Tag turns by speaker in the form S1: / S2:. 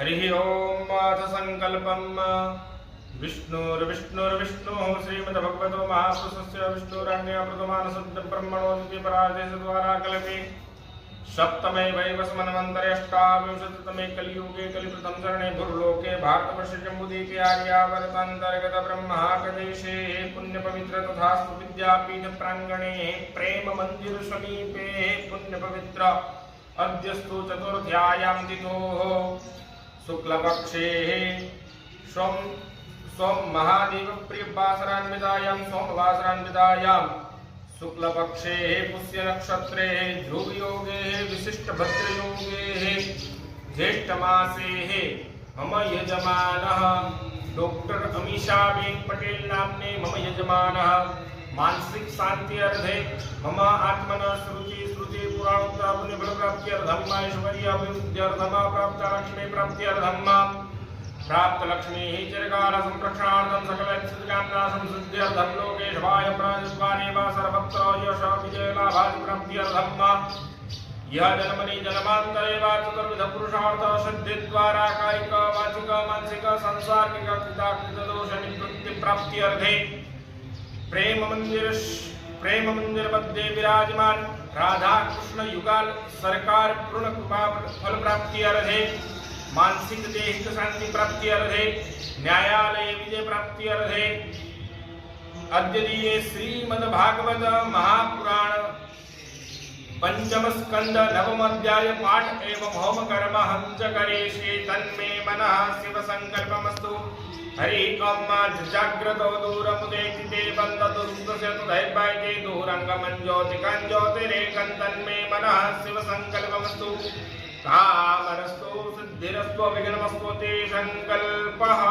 S1: हरिः ॐ अथ सङ्कल्पम् विष्णुर्विष्णुर्विष्णुः श्रीमद्भगवतो महापुरुषस्य विष्णुरन्यप्रतमानशुद्धब्रह्मणो परादेशद्वारा कल्पे सप्तमे वैवस्मन्वन्तरे अष्टाविंशतितमे कलियुगे कलिप्रथम चरणे भुर्लोके भारतवर्षे जम्बुदीपे आर्यावर्तान्तर्गत ब्रह्माकदेशे पुण्यपवित्र तथास्तु विद्यापीठ प्राङ्गणे प्रेम मंदिर समीपे पुण्यपवित्र अद्यस्तु चतुर्थ्यायां तिथोः। शुक्लपक्षे सोम सोम महादेव प्रियवासरान्वितायां सोमवासरान्वितायां शुक्लपक्षे पुष्य नक्षत्रे ध्रुव योगे योगे ज्येष्ठमासे मम यजमानः। डॉक्टर अमीषाबेन पटेल नाम्ने मम यजमानः। मानसिक शांति अर्थे मम आत्मन श्रुति श्रुति पुराणोत्तर पुण्य फल प्राप्त्यर्थम ऐश्वर्य अभिवृद्ध्यर्थम प्राप्त लक्ष्मी प्राप्त्यर्थम प्राप्त लक्ष्मी चिरकाल संरक्षणार्थम सकल कामना संसिद्ध्यर्थम लोकेश भाय वा सर्वत्र यश विजय लाभादि प्राप्त्यर्थम यह जन्मनि जन्मांतरे वा चतुर्विध पुरुषार्थ सिद्धि द्वारा कायिक वाचिक मानसिक, सांसारिक कृताकृत दोष निवृत्ति प्राप्त्यर्थे प्रेम मंदिर प्रेम मंदिर मध्य विराजमान राधा कृष्ण युगाल सरकार पूर्ण कृपा फल प्राप्ति अर्धे मानसिक देहिक शांति प्राप्ति अर्धे न्यायालय विजय प्राप्ति अर्धे अद्य दिए श्रीमद भागवत महापुराण पंचम स्कंद नवम अध्याय पाठ एवं होम कर्म हंस करेशे तन्मे मनः शिव संकल्पमस्तु हरि ओम जाग्रतो दूरमुदेति ते बन्दतु सुदशतु दैर्भाग्ये दूरङ्गमं ज्योतिकं ज्योतिरेकं तन्मे मनः शिव संकल्पमस्तु कामरस्तु सिद्धिरस्तु विघ्नमस्तु ते संकल्पः